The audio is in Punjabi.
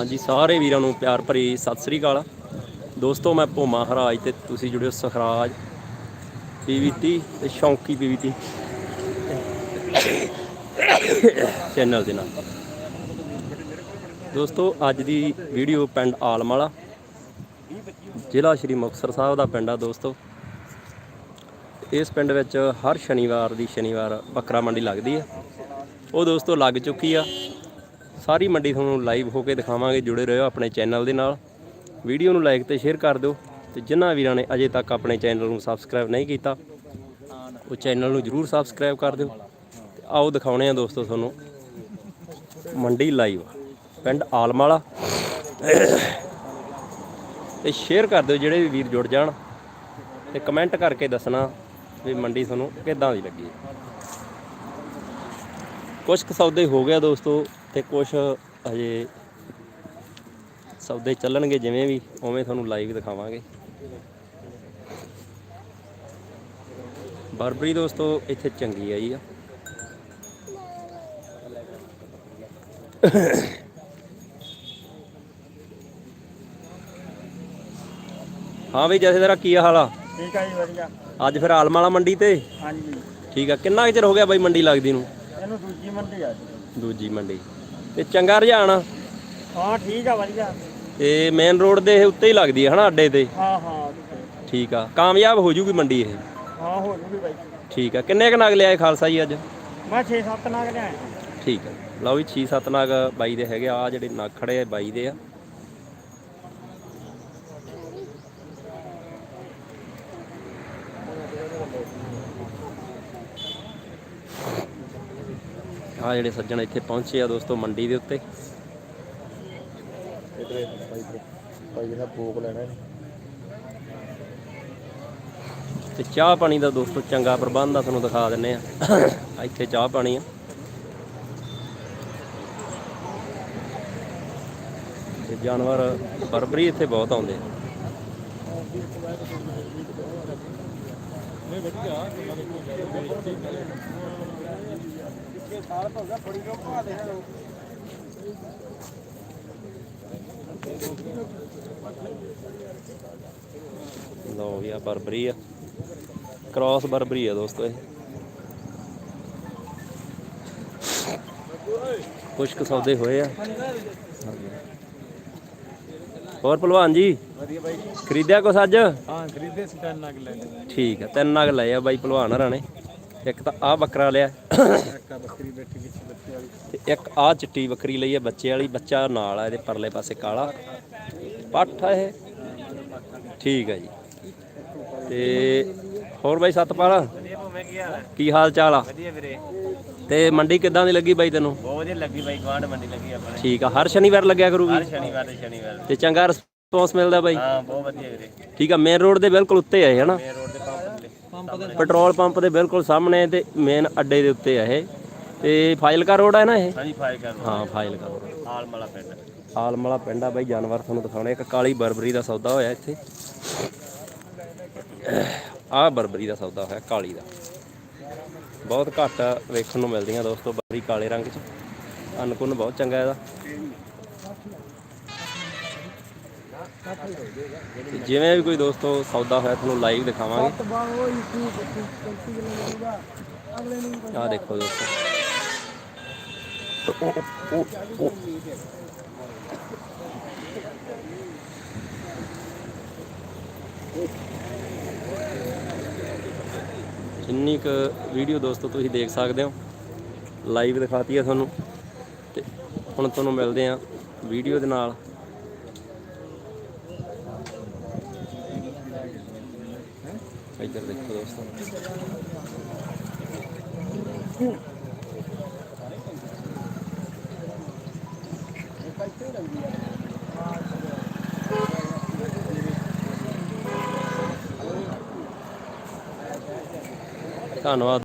ਹਾਂਜੀ, ਸਾਰੇ ਵੀਰਾਂ ਨੂੰ ਪਿਆਰ ਭਰੀ ਸਤਿ ਸ੍ਰੀ ਅਕਾਲ। ਦੋਸਤੋ, ਮੈਂ ਭੋਮਾ ਹਰਾਜ ਤੇ ਤੁਸੀਂ ਜੁੜਿਓ ਸਖਰਾਜ ਪੀਵੀਟੀ ਤੇ ਸ਼ੌਂਕੀ ਪੀਵੀਟੀ ਚੈਨਲ ਦੇ ਨਾਲ। ਦੋਸਤੋ, ਅੱਜ ਦੀ ਵੀਡੀਓ ਪਿੰਡ ਆਲਮਾਲਾ, ਜ਼ਿਲ੍ਹਾ ਸ਼੍ਰੀ ਮੁਕਤਸਰ ਸਾਹਿਬ ਦਾ ਪਿੰਡ ਆ ਦੋਸਤੋ। ਇਸ ਪਿੰਡ ਵਿੱਚ ਹਰ ਸ਼ਨੀਵਾਰ ਦੀ ਸ਼ਨੀਵਾਰ ਬੱਕਰਾ ਮੰਡੀ ਲੱਗਦੀ ਹੈ। ਉਹ ਦੋਸਤੋ, ਲੱਗ ਚੁੱਕੀ ਆ। ਸਾਰੀ ਮੰਡੀ ਤੁਹਾਨੂੰ ਲਾਈਵ ਹੋ ਕੇ ਦਿਖਾਵਾਂਗੇ, ਜੁੜੇ ਰਹੋ ਆਪਣੇ ਚੈਨਲ ਦੇ ਨਾਲ। ਵੀਡੀਓ ਨੂੰ ਲਾਈਕ ਤੇ ਸ਼ੇਅਰ ਕਰ ਦਿਓ ਤੇ ਜਿਨ੍ਹਾਂ ਵੀਰਾਂ ਨੇ ਅਜੇ ਤੱਕ ਆਪਣੇ ਚੈਨਲ ਨੂੰ ਸਬਸਕ੍ਰਾਈਬ ਨਹੀਂ ਕੀਤਾ, ਉਹ ਚੈਨਲ ਨੂੰ ਜਰੂਰ ਸਬਸਕ੍ਰਾਈਬ ਕਰ ਦਿਓ। ਤੇ ਆਓ ਦਿਖਾਉਣੇ ਆ ਦੋਸਤੋ ਤੁਹਾਨੂੰ ਮੰਡੀ ਲਾਈਵ ਪਿੰਡ ਆਲਮਾਲਾ। ਤੇ ਸ਼ੇਅਰ ਕਰ ਦਿਓ ਜਿਹੜੇ ਵੀ ਵੀਰ ਜੁੜ ਜਾਣ ਤੇ ਕਮੈਂਟ ਕਰਕੇ ਦੱਸਣਾ ਵੀ ਮੰਡੀ ਤੁਹਾਨੂੰ ਕਿੱਦਾਂ ਦੀ ਲੱਗੀ। ਕੁਝ ਕੁ ਸੌਦੇ ਹੋ ਗਿਆ ਦੋਸਤੋ। ਤੇ ਕੁਝ ਅਜੇ ਸੌਦੇ ਚੱਲਣਗੇ ਜਿਵੇਂ ਵੀ ਉਵੇਂ ਤੁਹਾਨੂੰ ਲਾਈਵ ਦਿਖਾਵਾਂਗੇ। ਬਰਬਰੀ ਦੋਸਤੋ ਇੱਥੇ ਚੰਗੀ ਆਈ ਆ। ਹਾਂ ਬਈ ਜੈਸੇ ਤੇਰਾ ਕੀ ਹਾਲ ਆ? ਠੀਕ ਆ ਜੀ ਵਧੀਆ। ਅੱਜ ਫਿਰ ਆਲਮਾਲਾ ਮੰਡੀ ਤੇ? ਹਾਂਜੀ। ਠੀਕ ਆ ਕਿੰਨਾ ਚਿਰ ਹੋ ਗਿਆ ਬਾਈ ਮੰਡੀ ਲੱਗਦੀ ਨੂੰ? ਇਹਨੂੰ ਦੂਜੀ ਮੰਡੀ ਆ ਜੀ। ਦੂਜੀ ਮੰਡੀ। ਤੇ ਚੰਗਾ ਰੁਝਾਨ ਹਾਂ ਠੀਕ ਆ ਵਧੀਆ। ਤੇ ਮੇਨ ਰੋਡ ਦੇ ਉੱਤੇ ਹੀ ਲੱਗਦੀ ਹੈ ਹਨਾ ਅੱਡੇ ਤੇ? ਹਾਂ ਹਾਂ। ਠੀਕ ਆ। ਕਾਮਯਾਬ ਹੋ ਜੂਗੀ ਮੰਡੀ ਇਹ? ਹਾਂ ਹੋ ਜੂਗੀ ਬਾਈ। ਠੀਕ ਆ। ਕਿੰਨੇ ਕ ਨਗ ਲਿਆਏ ਖਾਲਸਾ ਜੀ ਅੱਜ? ਮੈਂ 6-7 ਨਾਗ ਲਿਆਇਆ ਠੀਕ ਆ। ਲਓ ਵੀ 6-7 ਨਗ ਬਾਈ ਦੇ ਹੈਗੇ ਆ ਜਿਹੜੇ ਨਗ ਖੜੇ ਆ ਬਾਈ ਦੇ ਆ। ਆ ਜਿਹੜੇ ਸੱਜਣ ਇੱਥੇ ਪਹੁੰਚੇ ਆ ਦੋਸਤੋ ਮੰਡੀ ਦੇ ਉੱਤੇ। ਇਧਰੇ ਭੋਗ ਲੈਣਾ ਤੇ ਚਾਹ ਪਾਣੀ ਦਾ ਦੋਸਤੋ ਚੰਗਾ ਪ੍ਰਬੰਧ ਆ ਤੁਹਾਨੂੰ ਦਿਖਾ ਦਿੰਨੇ ਆ। ਇੱਥੇ ਚਾਹ ਪਾਣੀ ਆ। ਤੇ ਜਾਨਵਰ ਬਰਬਰੀ ਇੱਥੇ ਬਹੁਤ ਆਉਂਦੇ ਆ। ਲਓ ਵੀ ਆ ਬਰਬਰੀ ਆ। ਕ੍ਰਾਸ ਬਰਬਰੀ ਆ ਦੋਸਤੋ ਇਹ। ਕੁਛ ਕੁ ਸੌਦੇ ਹੋਏ ਆ। ਹੋਰ ਭਲਵਾਨ ਜੀ। ਵਧੀਆ ਬਾਈ। ਖਰੀਦਿਆ ਕੁਛ ਅੱਜ? ਹਾਂ ਖਰੀਦੇ ਸੀ ਤਿੰਨ ਨਾਗ ਲੈ ਲਏ। ਠੀਕ ਆ ਤਿੰਨ ਨਗ ਲਏ ਆ ਬਾਈ ਭਲਵਾਨ ਹਰਾਂ ਨੇ। ਇੱਕ ਤਾਂ ਆ ਬੱਕਰਾ ਲਿਆ। ਇੱਕ ਆ ਬੱਕਰੀ ਬੈਠੀ ਵਿੱਚ ਬੱਚੇ ਵਾਲੀ। ਤੇ ਇੱਕ ਆ ਚਿੱਟੀ ਬੱਕਰੀ ਲਈ ਆ ਬੱਚੇ ਵਾਲੀ ਬੱਚਾ ਨਾਲ ਆ ਇਹਦੇ ਪਰਲੇ ਪਾਸੇ ਕਾਲਾ। ਪੱਠ ਆ ਇਹ। ਠੀਕ ਆ ਜੀ। ਤੇ ਹੋਰ ਬਾਈ ਸਤਪਾਲ? ਹੈ ਕੀ ਹਾਲ ਚਾਲ ਆ? ਵਧੀਆ ਵੀਰੇ। ਤੇ ਮੰਡੀ ਕਿੱਦਾਂ ਦੀ ਲੱਗੀ ਬਾਈ ਤੈਨੂੰ? ਬਹੁਤ ਵਧੀਆ ਲੱਗੀ ਬਾਈ ਗਵਾਂਡ ਮੰਡੀ ਲੱਗੀ ਆਪਣੇ। ਠੀਕ ਆ ਹਰ ਸ਼ਨੀਵਾਰ ਲੱਗਿਆ ਕਰੂਗੀ? ਹਰ ਸ਼ਨੀਵਾਰ ਤੇ ਸ਼ਨੀਵਾਰ। ਤੇ ਚੰਗਾ ਰਿਸਪੌਂਸ ਮਿਲਦਾ ਬਾਈ। ਹਾਂ ਬਹੁਤ ਵਧੀਆ ਵੀਰੇ। ਠੀਕ ਆ ਮੇਨ ਰੋਡ ਦੇ ਬਿਲਕੁਲ ਉੱਤੇ ਆ ਇਹ ਹਨਾ? ਮੇਨ ਰੋਡ ਦੇ ਪੰਪ ਦੇ ਪੰਪ ਦੇ ਪੈਟਰੋਲ ਪੰਪ ਦੇ ਬਿਲਕੁਲ ਸਾਹਮਣੇ ਤੇ ਮੇਨ ਅੱਡੇ ਦੇ ਉੱਤੇ ਆ ਇਹ। ਤੇ ਫਾਜ਼ਿਲਕਾ ਰੋਡ ਆ ਨਾ ਇਹ? ਹਾਂਜੀ ਫਾਇਰ ਕਰ ਹਾਂ ਫਾਜ਼ਿਲਕਾ road। ਆਲਮਲਾ ਪਿੰਡ। ਆਲਮਲਾ ਪਿੰਡ ਆ ਬਾਈ ਜਾਨਵਰ ਤੁਹਾਨੂੰ ਦਿਖਾਉਣੇ। ਇੱਕ ਕਾਲੀ ਬਰਬਰੀ ਦਾ ਸੌਦਾ ਹੋਇਆ ਇੱਥੇ। ਆਹ ਬਰਬਰੀ ਦਾ ਸੌਦਾ ਹੋਇਆ ਕਾਲੀ ਦਾ। ਬਹੁਤ ਘੱਟ ਵੇਖਣ ਨੂੰ ਮਿਲਦੀਆਂ ਦੋਸਤੋ ਬਰਬਰੀ ਕਾਲੇ ਰੰਗ 'ਚ। ਅਨਕੁਨ ਬਹੁਤ ਚੰਗਾ ਇਹਦਾ। ਤੇ ਜਿਵੇਂ ਵੀ ਕੋਈ ਦੋਸਤੋ ਸੌਦਾ ਹੋਇਆ ਤੁਹਾਨੂੰ ਲਾਈਵ ਦਿਖਾਵਾਂਗੇ। ਆਹ ਦੇਖੋ। ਦੋਸਤੋ। ਜਿੰਨੀ ਕੁ ਵੀਡੀਓ ਦੋਸਤੋ ਤੁਸੀਂ ਦੇਖ ਸਕਦੇ ਹੋ ਲਾਈਵ ਦਿਖਾਤੀ ਹੈ ਤੁਹਾਨੂੰ। ਤੇ ਹੁਣ ਤੁਹਾਨੂੰ ਮਿਲਦੇ ਆ ਵੀਡੀਓ ਦੇ ਨਾਲ। ਇੱਧਰ ਦੇਖੋ ਦੋਸਤੋ। ਧੰਨਵਾਦ।